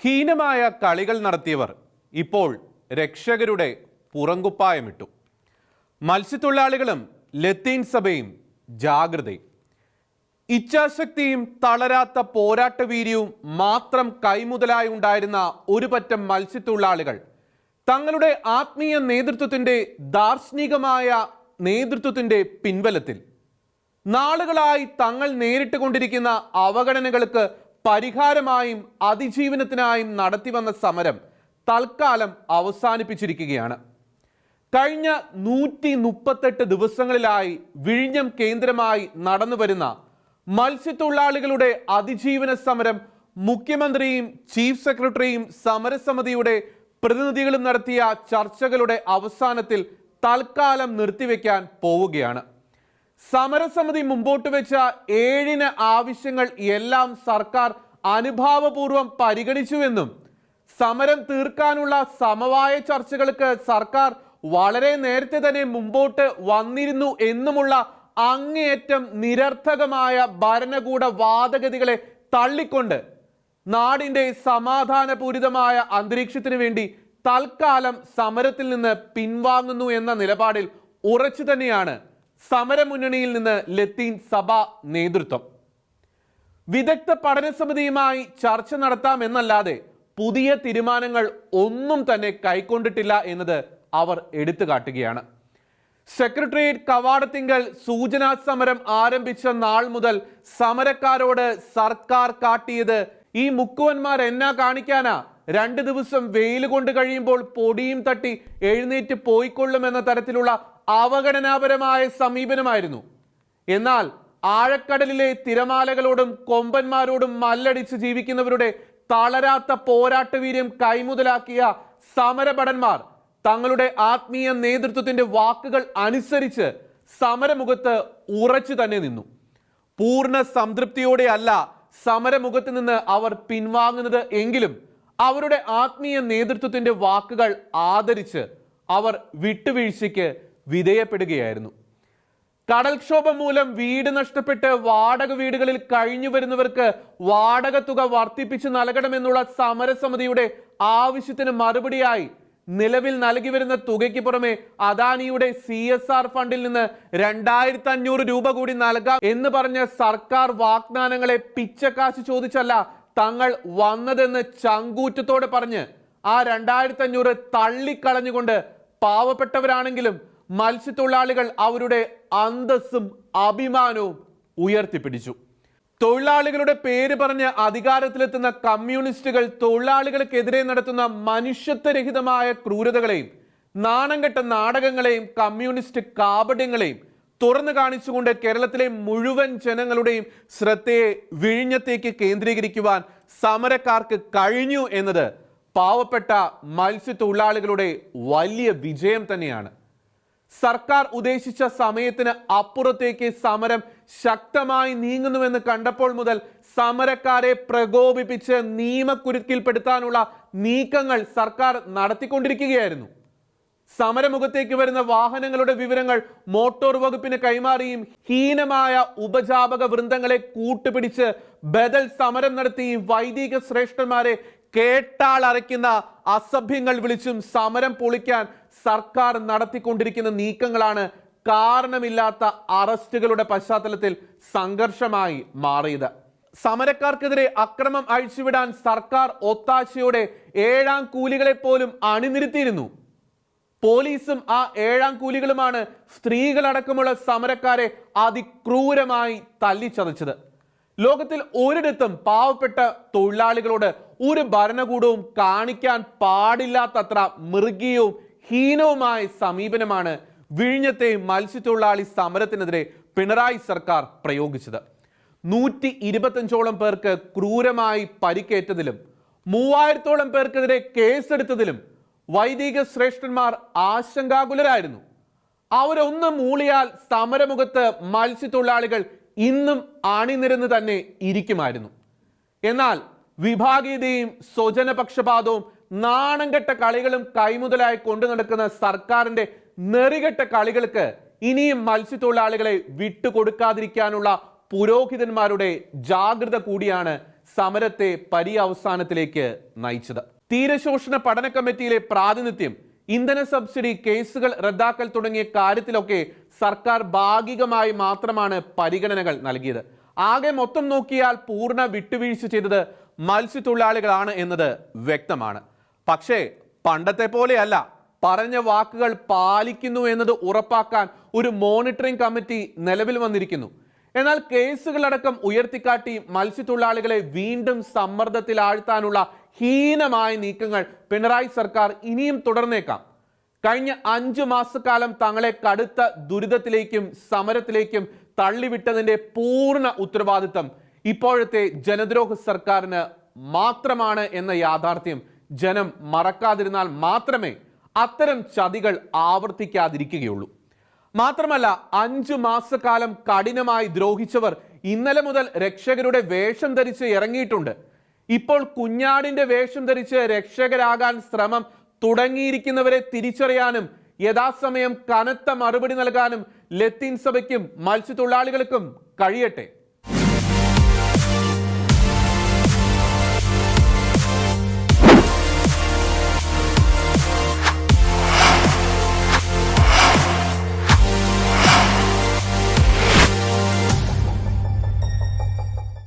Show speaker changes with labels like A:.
A: ഹീനമായ കളികൾ നടത്തിയവർ ഇപ്പോൾ രക്ഷകരുടെ പുറങ്കുപ്പായമിട്ടു. മത്സ്യത്തൊഴിലാളികളും ലത്തീൻ സഭയും ജാഗ്രതയും ഇച്ഛാശക്തിയും തളരാത്ത പോരാട്ടവീര്യവും മാത്രം കൈമുതലായി ഉണ്ടായിരുന്ന ഒരു പറ്റം മത്സ്യത്തൊഴിലാളികൾ തങ്ങളുടെ ആത്മീയ നേതൃത്വത്തിന്റെ ദാർശനികമായ നേതൃത്വത്തിന്റെ പിൻബലത്തിൽ നാളുകളായി തങ്ങൾ നേരിട്ട് കൊണ്ടിരിക്കുന്ന അവഗണനകൾക്ക് പരിഹാരമായും അതിജീവനത്തിനായും നടത്തിവന്ന സമരം തൽക്കാലം അവസാനിപ്പിച്ചിരിക്കുകയാണ്. കഴിഞ്ഞ നൂറ്റി മുപ്പത്തെട്ട് ദിവസങ്ങളിലായി വിഴിഞ്ഞം കേന്ദ്രമായി നടന്നുവരുന്ന മത്സ്യത്തൊഴിലാളികളുടെ അതിജീവന സമരം മുഖ്യമന്ത്രിയും ചീഫ് സെക്രട്ടറിയും സമരസമിതിയുടെ പ്രതിനിധികളും നടത്തിയ ചർച്ചകളുടെ അവസാനത്തിൽ തൽക്കാലം നിർത്തിവെക്കാൻ പോവുകയാണ്. സമരസമിതി മുമ്പോട്ട് വെച്ച ഏഴിന് ആവശ്യങ്ങൾ എല്ലാം സർക്കാർ അനുഭാവപൂർവം പരിഗണിച്ചുവെന്നും സമരം തീർക്കാനുള്ള സമവായ ചർച്ചകൾക്ക് സർക്കാർ വളരെ നേരത്തെ തന്നെ മുമ്പോട്ട് വന്നിരുന്നു എന്നുമുള്ള അങ്ങേയറ്റം നിരർത്ഥകമായ ഭരണകൂട വാദഗതികളെ തള്ളിക്കൊണ്ട് നാടിന്റെ സമാധാനപൂരിതമായ അന്തരീക്ഷത്തിനു വേണ്ടി തൽക്കാലം സമരത്തിൽ നിന്ന് പിൻവാങ്ങുന്നു എന്ന നിലപാടിൽ ഉറച്ചു തന്നെയാണ് സമരമുന്നണിയിൽ നിന്ന് ലത്തീൻ സഭാ നേതൃത്വം. വിദഗ്ധ പഠന സമിതിയുമായി ചർച്ച നടത്താമെന്നല്ലാതെ പുതിയ തീരുമാനങ്ങൾ ഒന്നും തന്നെ കൈക്കൊണ്ടിട്ടില്ല എന്നത് അവർ എടുത്തു കാട്ടുകയാണ് സെക്രട്ടേറിയറ്റ് കവാടത്തിങ്കൽ സൂചനാ സമരം ആരംഭിച്ച നാൾ മുതൽ സമരക്കാരോട് സർക്കാർ കാട്ടിയത് ഈ മുക്കുവന്മാർ എന്നാ കാണിക്കാനാ? രണ്ട് ദിവസം വെയിൽ കൊണ്ട് കഴിയുമ്പോൾ പൊടിയും തട്ടി എഴുന്നേറ്റ് പോയിക്കൊള്ളുമെന്ന തരത്തിലുള്ള അവഗണനാപരമായ സമീപനമായിരുന്നു. എന്നാൽ ആഴക്കടലിലെ തിരമാലകളോടും കൊമ്പന്മാരോടും മല്ലടിച്ച് ജീവിക്കുന്നവരുടെ തളരാത്ത പോരാട്ടവീര്യം കൈമുതലാക്കിയ സമരഭടന്മാർ തങ്ങളുടെ ആത്മീയ നേതൃത്വത്തിന്റെ വാക്കുകൾ അനുസരിച്ച് സമരമുഖത്ത് ഉറച്ചു തന്നെ നിന്നു. പൂർണ സംതൃപ്തിയോടെ അല്ല സമരമുഖത്ത് നിന്ന് അവർ പിൻവാങ്ങുന്നത് എങ്കിലും അവരുടെ ആത്മീയ നേതൃത്വത്തിന്റെ വാക്കുകൾ ആദരിച്ച് അവർ വിട്ടുവീഴ്ചയ്ക്ക് വിധേയപ്പെടുകയായിരുന്നു. കടൽക്ഷോഭം മൂലം വീട് നഷ്ടപ്പെട്ട് വാടക വീടുകളിൽ കഴിഞ്ഞു വരുന്നവർക്ക് വാടക തുക വർദ്ധിപ്പിച്ച് നൽകണമെന്നുള്ള സമരസമിതിയുടെ ആവശ്യത്തിന് മറുപടിയായി നിലവിൽ നൽകി വരുന്ന തുകയ്ക്ക് പുറമെ അദാനിയുടെ സി എസ് ആർ ഫണ്ടിൽ നിന്ന് രണ്ടായിരത്തി അഞ്ഞൂറ് രൂപ കൂടി നൽകാം എന്ന് പറഞ്ഞ സർക്കാർ വാഗ്ദാനങ്ങളെ പിച്ചക്കാശ് ചോദിച്ചല്ല തങ്ങൾ വന്നതെന്ന് ചങ്കൂറ്റത്തോടെ പറഞ്ഞ് ആ രണ്ടായിരത്തി അഞ്ഞൂറ് തള്ളിക്കളഞ്ഞുകൊണ്ട് പാവപ്പെട്ടവരാണെങ്കിലും മത്സ്യത്തൊഴിലാളികൾ അവരുടെ അന്തസ്സും അഭിമാനവും ഉയർത്തിപ്പിടിച്ചു. തൊഴിലാളികളുടെ പേര് പറഞ്ഞ് അധികാരത്തിലെത്തുന്ന കമ്മ്യൂണിസ്റ്റുകൾ തൊഴിലാളികൾക്കെതിരെ നടത്തുന്ന മനുഷ്യത്വരഹിതമായ ക്രൂരതകളെയും നാണംകെട്ട നാടകങ്ങളെയും കമ്മ്യൂണിസ്റ്റ് കാപട്യങ്ങളെയും തുറന്നു കാണിച്ചുകൊണ്ട് കേരളത്തിലെ മുഴുവൻ ജനങ്ങളുടെയും ശ്രദ്ധയെ വിഴിഞ്ഞത്തേക്ക് കേന്ദ്രീകരിക്കുവാൻ സമരക്കാർക്ക് കഴിഞ്ഞു എന്നത് പാവപ്പെട്ട മത്സ്യത്തൊഴിലാളികളുടെ വലിയ വിജയം തന്നെയാണ്. സർക്കാർ ഉദ്ദേശിച്ച സമയത്തിന് അപ്പുറത്തേക്ക് സമരം ശക്തമായി നീങ്ങുന്നുവെന്ന് കണ്ടപ്പോൾ മുതൽ സമരക്കാരെ പ്രകോപിപ്പിച്ച് നിയമക്കുരുക്കിൽപ്പെടുത്താനുള്ള നീക്കങ്ങൾ സർക്കാർ നടത്തിക്കൊണ്ടിരിക്കുകയായിരുന്നു. സമരമുഖത്തേക്ക് വരുന്ന വാഹനങ്ങളുടെ വിവരങ്ങൾ മോട്ടോർ വകുപ്പിന് കൈമാറിയും ഹീനമായ ഉപജാപക വൃന്ദങ്ങളെ കൂട്ടുപിടിച്ച് ബദൽ സമരം നടത്തി വൈദിക ശ്രേഷ്ഠന്മാരെ കേട്ടാളറയ്ക്കുന്ന അസഭ്യങ്ങൾ വിളിച്ചും സമരം പൊളിക്കാൻ സർക്കാർ നടത്തിക്കൊണ്ടിരിക്കുന്ന നീക്കങ്ങളാണ് കാരണമില്ലാത്ത അറസ്റ്റുകളുടെ പശ്ചാത്തലത്തിൽ സംഘർഷമായി മാറിയത്. സമരക്കാർക്കെതിരെ അക്രമം അഴിച്ചുവിടാൻ സർക്കാർ ഒത്താശയോടെ ഏഴാം കൂലികളെ പോലും അണിനിരത്തിയിരുന്നു. പോലീസും ആ ഏഴാം കൂലികളുമാണ് സ്ത്രീകളടക്കമുള്ള സമരക്കാരെ അതിക്രൂരമായി തല്ലിച്ചതച്ചത്. ലോകത്തിൽ ഒരിടത്തും പാവപ്പെട്ട തൊഴിലാളികളോട് ഒരു ഭരണകൂടവും കാണിക്കാൻ പാടില്ലാത്തത്ര മൃഗീയവും ഹീനവുമായ സമീപനമാണ് വിഴിഞ്ഞത്തെ മത്സ്യത്തൊഴിലാളി സമരത്തിനെതിരെ പിണറായി സർക്കാർ പ്രയോഗിച്ചത്. നൂറ്റി ഇരുപത്തഞ്ചോളം പേർക്ക് ക്രൂരമായി പരിക്കേറ്റതിലും മൂവായിരത്തോളം പേർക്കെതിരെ കേസെടുത്തതിലും വൈദിക ശ്രേഷ്ഠന്മാർ ആശങ്കാകുലരായിരുന്നു. അവരൊന്ന് മൂളിയാൽ സമരമുഖത്ത് മത്സ്യത്തൊഴിലാളികൾ ഇന്നും അണിനിരന്ന് തന്നെ ഇരിക്കുമായിരുന്നു. എന്നാൽ വിഭാഗീയതയും സ്വജനപക്ഷപാതവും നാണംകെട്ട കളികളും കൈമുതലായി കൊണ്ടു നടക്കുന്ന സർക്കാരിന്റെ നെറികെട്ട കളികൾക്ക് ഇനിയും മത്സ്യത്തൊഴിലാളികളെ വിട്ടുകൊടുക്കാതിരിക്കാനുള്ള പുരോഹിതന്മാരുടെ ജാഗ്രത കൂടിയാണ് സമരത്തെ പരിയവസാനത്തിലേക്ക് നയിച്ചത്. തീരശോഷണ പഠന കമ്മിറ്റിയിലെ പ്രാതിനിധ്യം ഇന്ധന സബ്സിഡി കേസുകൾ റദ്ദാക്കൽ തുടങ്ങിയ കാര്യത്തിലൊക്കെ സർക്കാർ ഭാഗികമായി മാത്രമാണ് പരിഗണനകൾ നൽകിയത്. ആകെ മൊത്തം നോക്കിയാൽ പൂർണ വിട്ടുവീഴ്ച ചെയ്തത് മത്സ്യത്തൊഴിലാളികളാണ് എന്നത് വ്യക്തമാണ്. പക്ഷേ പണ്ടത്തെ പോലെയല്ല. പറഞ്ഞ വാക്കുകൾ പാലിക്കുന്നു എന്നത് ഉറപ്പാക്കാൻ ഒരു മോണിറ്ററിംഗ് കമ്മിറ്റി നിലവിൽ വന്നിരിക്കുന്നു. എന്നാൽ കേസുകളടക്കം ഉയർത്തിക്കാട്ടി മത്സ്യത്തൊഴിലാളികളെ വീണ്ടും സമ്മർദ്ദത്തിൽ ആഴ്ത്താനുള്ള ഹീനമായ നീക്കങ്ങൾ പിണറായി സർക്കാർ ഇനിയും തുടർന്നേക്കാം. കഴിഞ്ഞ അഞ്ചു മാസക്കാലം തങ്ങളെ കടുത്ത ദുരിതത്തിലേക്കും സമരത്തിലേക്കും തള്ളിവിട്ടതിന്റെ പൂർണ ഉത്തരവാദിത്തം ഇപ്പോഴത്തെ ജനദ്രോഹ സർക്കാരിന് മാത്രമാണ് എന്ന യാഥാർത്ഥ്യം ജനം മറക്കാതിരുന്നാൽ മാത്രമേ അത്തരം ചതികൾ ആവർത്തിക്കാതിരിക്കുകയുള്ളൂ. മാത്രമല്ല അഞ്ചു മാസക്കാലം കഠിനമായി ദ്രോഹിച്ചവർ ഇന്നലെ മുതൽ രക്ഷകരുടെ വേഷം ധരിച്ച് ഇറങ്ങിയിട്ടുണ്ട്. ഇപ്പോൾ കുഞ്ഞാടിന്റെ വേഷം ധരിച്ച് രക്ഷകരാകാൻ ശ്രമം തുടങ്ങിയിരിക്കുന്നവരെ തിരിച്ചറിയാനും യഥാസമയം കനത്ത മറുപടി നൽകാനും ലത്തീൻ സഭയ്ക്കും മത്സ്യത്തൊഴിലാളികൾക്കും കഴിയട്ടെ.